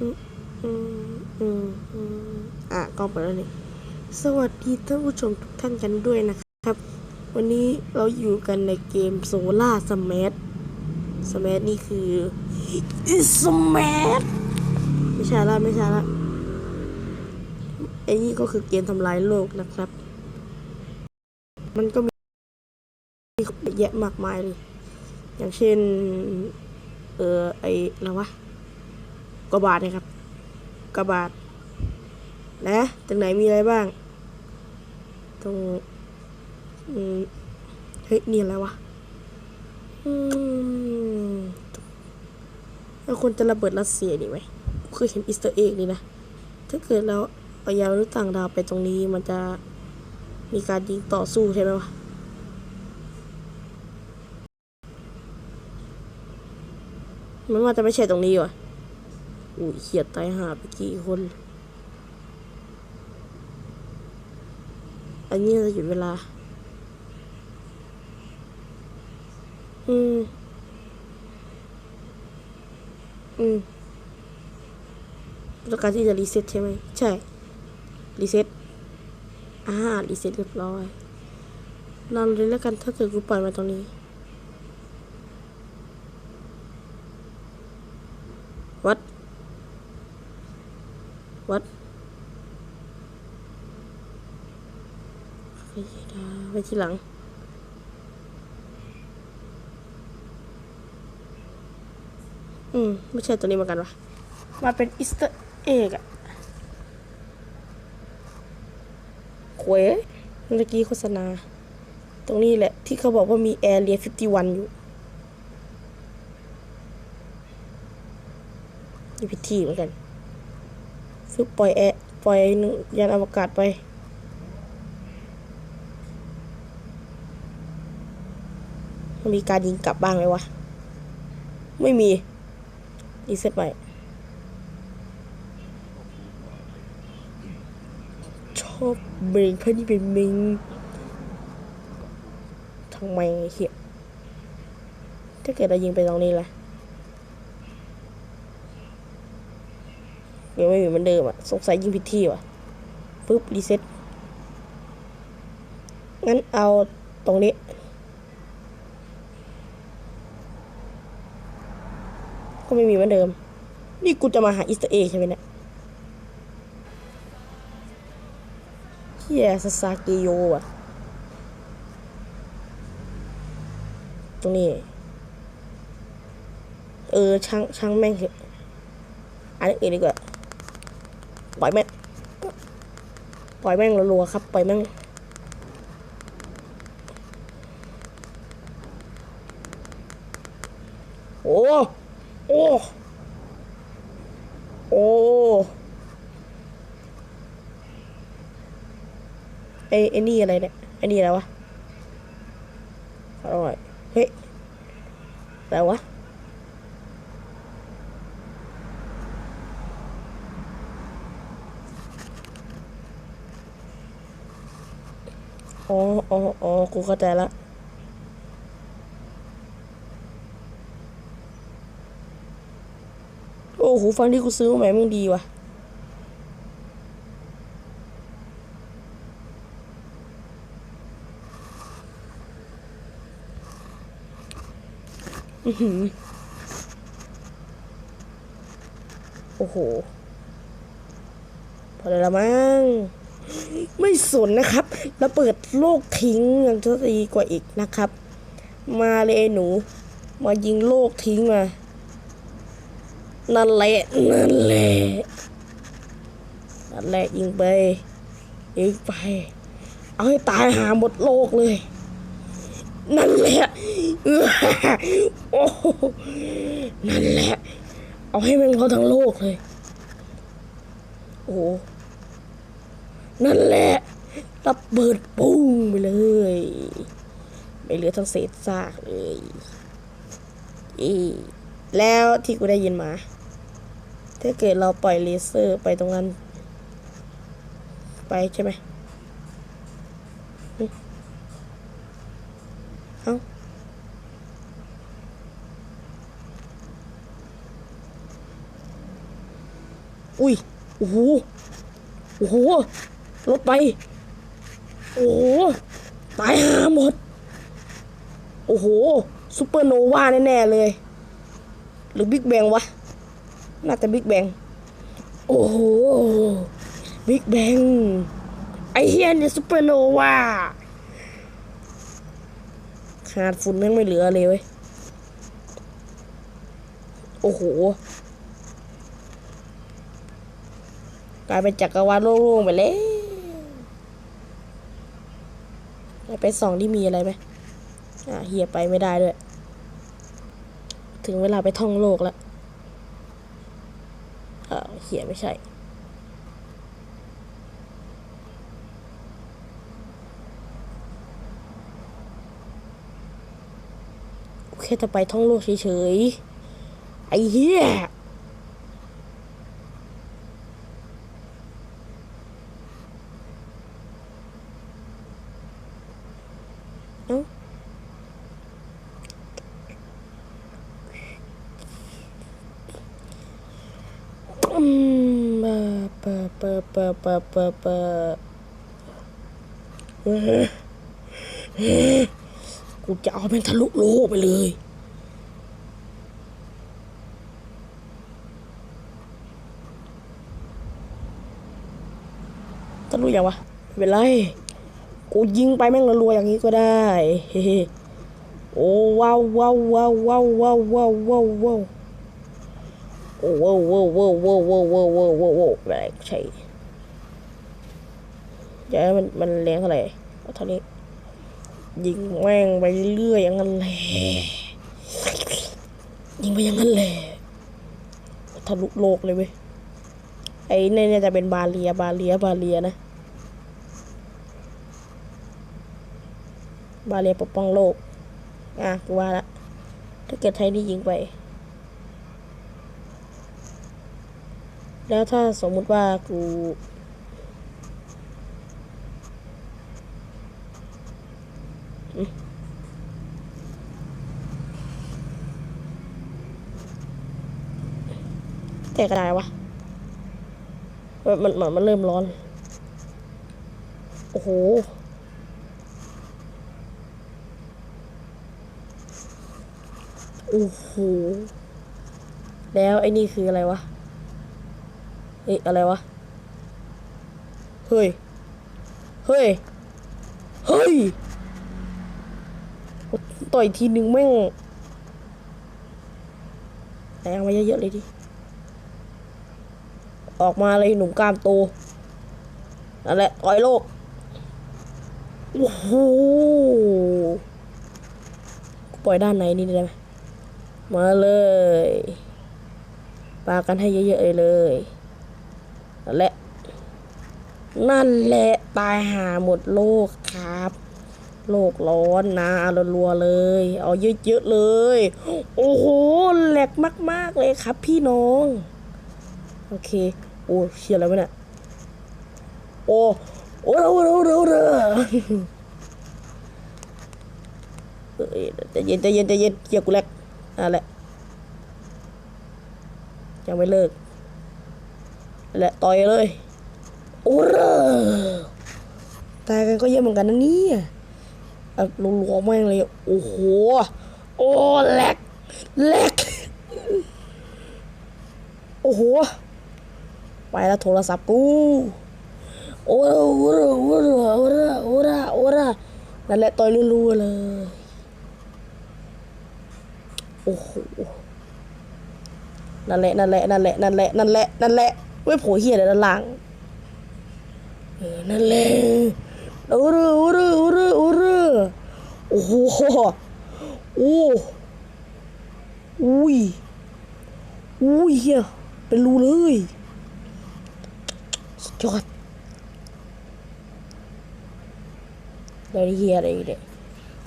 อืมอืมอืมอะกล้องเปิดแล้วนี่สวัสดีท่านผู้ชมทุกท่านกันด้วยนะครับ วันนี้เราอยู่กันในเกมโซล่าสมัทสมัทนี่คือสมัทไม่ใช่ละไม่ใช่ละไอ้นี่ก็คือเกมทำลายโลกนะครับ มันก็มีเยอะแยะมากมายเลย อย่างเช่น เออไออะไรวะ กระบาดนะครับกระบาดนะตรงไหนมีอะไรบ้าง ตรงอืมเฮ้ยนี่อะไรวะอืมแล้วคนจะระเบิดรัสเซียดีไหมเคยเห็นอีสต์เอ็กนี่นะ ถ้าเกิดเราเอายามนุษย์ต่างดาวไปตรงนี้มันจะมีการยิงต่อสู้ใช่ไหมวะมันว่าจะไม่ใช่ตรงนี้วะ อุ้ยเขียดตายหาไปกี่คน อันนี้เราหยุดเวลา อืม อืมต้องการที่จะรีเซ็ตใช่ไหม ใช่ รีเซ็ตอ่ารีเซ็ตเรียบร้อยลองเลยแล้วกันถ้าเกิดกูปล่อยมาตรงนี้ วัด วัดไอ้ดาไว้ที่หลัง อืม ไม่ใช่ตัวนี้เหมือนกันวะมาเป็นอีสเตอร์เอกอะเขวเมื่อกี้โฆษณา ตรงนี้แหละ ที่เขาบอกว่ามีแอร์เรีย51อยู่มีพิธีเหมือนกัน ฝึกปล่อยแอปล่อยหนึ่งยานอวกาศไป มีการยิงกลับบ้างไหมวะ ไม่มีรีเซ็ตใหม่ชอบเบรกเพราะนี่เป็นมิงทำไมเหี้ยถ้าเกิดเรายิงไปตรงนี้ล่ะ ยังไม่มีเหมือนเดิมอะสงสัยยิงผิดที่ว่ะปุ๊บรีเซ็ตงั้นเอาตรงนี้ ก็ไม่มีเหมือนเดิม นี่กูจะมาหาอีสต์เอใช่ไหมเนี่ยเฮียซาซาเกโยอะ ตรงนี้ เออช่างช่างแม่งเถอะอันอื่นดีกว่า ปล่อยแม่งปล่อยแม่งรัวๆครับปล่อยแม่งโอ้โอ้โอ้ไอ้ไอ้นี่อะไรเนี่ยไอ้นี่อะไรวะอร่อยเฮ้ยอะไรวะ อ๋ออ๋ออ๋อ กูเข้าใจละโอ้หูฟังที่กูซื้อมาใหม่มึงดีว่ะอือหือโอ้โห พอเลยละมั้ง ไม่สนนะครับ แล้วเปิดโลกทิ้งยังจะดีกว่าอีกนะครับ มาเลยไอหนู มายิงโลกทิ้งมา นั่นแหละนั่นแหละนั่นแหละยิงไปยิงไป เอาให้ตายหาหมดโลกเลย นั่นแหละโอ้โหนั่นแหละ เอาให้แม่งพอทั้งโลกเลย โอ้โห นั่นแหละระเบิดปุ้งไปเลย ไม่เหลือทั้งเศษซากเลยอีแล้วที่กูได้ยินมา ถ้าเกิดเราปล่อยเลเซอร์ไปตรงนั้น ไปใช่ไหมเอ้าออุ้ย โอ้โห โอ้โห รถไป โอ้โห ตายหาหมด โอ้โหซูเปอร์โนวาแน่ๆเลย หรือบิ๊กแบงวะ น่าจะบิ๊กแบง โอ้โห บิ๊กแบง ไอเฮียเนี่ยซูเปอร์โนวาขาดฝุ่นแม่งไม่เหลือเลยเว้ย โอ้โหกลายเป็นจักรวาลโล่งๆไปแล้ว ไปสองที่มีอะไรไหมอะเฮียไปไม่ได้ด้วย ถึงเวลาไปท่องโลกแล้วอ่าเฮียไม่ใช่แค่จะไปท่องโลกเฉยๆ ไอ้เหี้ย ปุ๊บะะบะบะบะบะบะกูจะเอาเป็นทะลุโลไปเลยทะลุยังวะไม่เป็นไร กูยิงไปแม่งรัวๆอย่างนี้ก็ได้เฮ้โอ้ว้าวว้าวว้าวว้าวว้าวว้าวว้าวว้าวโอ้ว้าวว้าวว้าวว้าวว้าวว้าวว้าวว้าวอะไรใช่เดี๋ยมันมันแรงเท่าไหร่เท่านี้ยิงแม่งไปเรื่อยอย่างนั้นแหละยิงไปอย่างนั้นแหละทะลุโลกเลยเว้ยไอ้เนี่ยเนี่ยจะเป็นบาเลียบาเลียบาเลียนะาเลียปกป้องโลก อะกูว่าละ ถ้าเกิดไทยนี่ยิงไป แล้วถ้าสมมุติว่ากูแต่ก็ไดวะ มันมันมันเริ่มร้อน โอ้โห อ้โห แล้วไอ้นี่คืออะไรวะ เอ๊ะอะไรวะ เฮ้ย เฮ้ย เฮ้ย ต่อยทีหนึ่งแม่งแรงมาเยอะๆเลยดิ ออกมาเลยหนุ่มกล้ามโต นั่นแหละต่อยโลก โอ้โห ปล่อยด้านไหนนี่ได้ไหม มาเลยปากันให้เยอะๆเลยและนั่นแหละตายหาหมดโลกครับ โลกร้อนนะรัวๆเลย เอาเยอะๆเลย โอ้โหแหลกมากๆเลยครับพี่น้อง โอเค โอ้เชียอะไรวะเนี่ยโอ้โอ้เราเราเราเราเอ้ยใจเย็นใจเย็นใจเย็นเกียร์กูแลก นั่นแหละ ยังไม่เลิกแหละต่อยเลย โอ้รตายกันก็เยอะเหมือนกันนะเนี่ยอะรัวๆแม่งเลย โอ้โห โอ้แหลกแหลกโอ้โห ไปแล้วโทรศัพท์กู โอ้ระโอ้ระโอ้ระโอ้ระโอ้โอ้ระนั่นแหละต่อยรัวๆเลย โอ้โหนั่นแหละนั่นแหละนั่นแหละนั่นแหละนั่นแหละนั่นแหละไม่โผล่เหี้ยอะไรด้านหลังเออนั่นแหละโอ้ระโอ้ระโอ้ระโอ้ระโอ้โหโอ้อุ้ยอุ้ยเฮียเป็นรูเลยสุดยอดได้เฮียอะไรอีกเนี่ย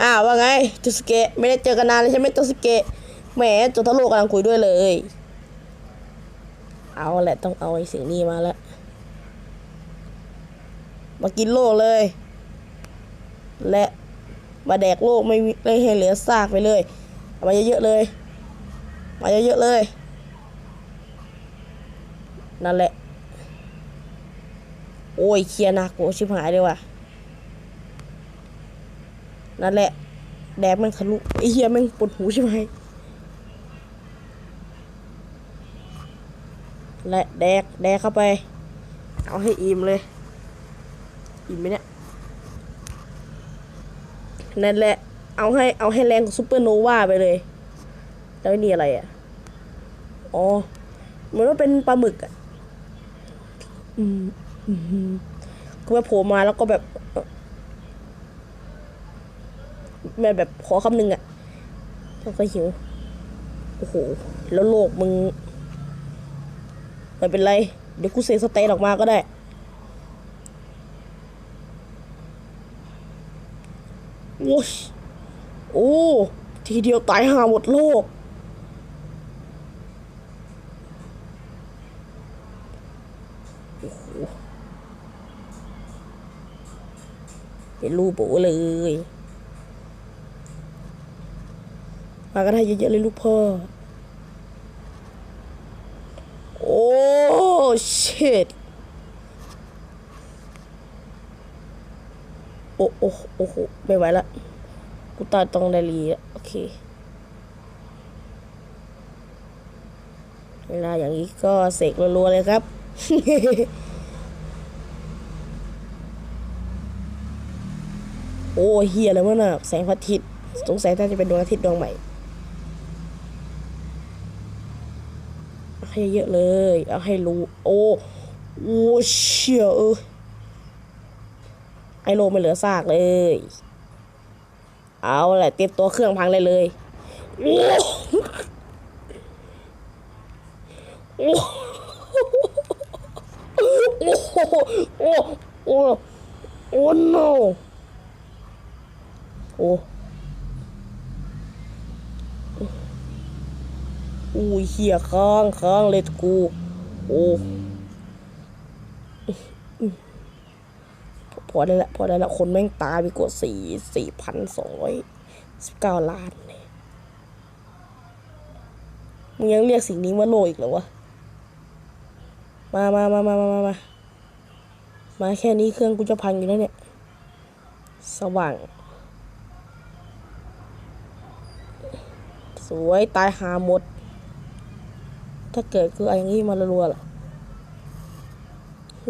อ้าวว่าไงจูสเกะไม่ได้เจอกันนานเลยใช่ไหมจูสเกะ แหมจูทะโลกำลังคุยด้วยเลย เอาแหละต้องเอาไอ้สิ่งนี้มาแล้ว มากินโลกเลย และมาแดกโลกไม่ไม่ให้เหลือซากไปเลยเอามาเยอะๆเลย มาเยอะๆเลย นั่นแหละ โอ้ยเคลียร์หนักโอชิบหายเลยว่ะ นั่นแหละ แดกม่งทะลุไอ้เหี้ยแม่งปวดหูใช่ไหม และแดกแดกเข้าไป เอาให้อิ่มเลย อิ่มไหมเนี่ย นั่นแหละ เอาให้เอาให้แรงของซูเปอร์โนวาไปเลย แล้วนี่อะไรอะ อ๋อ เหมือนว่าเป็นปลาหมึกอะ อืมอืมคือแบบโผล่มาแล้วก็แบบแม่แบบขอคำหนึ่งอะแล้วก็หิว โอ้โห แล้วโลกมึง ไม่เป็นไร เดี๋ยวกูเซสเตนออกมาก็ได้ โอ้ยโอ้ ทีเดียวตายหาหมดโลกเป็นรูปโบเลย มากันให้เยอะๆเลยลูกพ่อ โอ้ ชิตโอ้โอ้โอ้โหไม่ไหวละ กูตายตรงไดรีอะโอเค เวลาอย่างนี้ก็เสกรัวๆเลยครับโอ้เฮียอะไรวะน่ะแสงพระอาทิตย์สงสัยน่าจะเป็นดวงอาทิตย์ดวงใหม่เอา ให้เยอะเลย เอาให้รู้ โอ้โอ้เชี่ยเออไอโลไม่เหลือซากเลย เอาแหละเตรียมตัวเครื่องพังเลยเลยโอ้โอ้โอ้โอ้โอ้โอ้ no โอ้อุ้ยเหี้ยค้างค้างเลยกู โอ้พอได้ละพอได้ละคนแม่งตายไปกว่าสี่สี่พันสองร้อยสิบเก้าล้านเนี่ยมึงยังเรียกสิ่งนี้ว่าโลกอีกเหรอวะ มามามามามามามามาแค่นี้เครื่องกูจะพังอยู่แล้วเนี่ย สว่าง สวยตายหาหมด ถ้าเกิดคืออะไรอย่างนี้มารัวๆล่ะ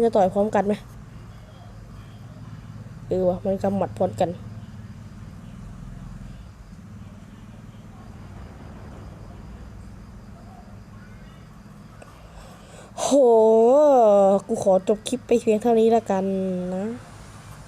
จะต่อยพร้อมกันไหมเออวะมันกำหมัดพร้อมกันโห กูขอจบคลิปไปเพียงเท่านี้แล้วกันนะ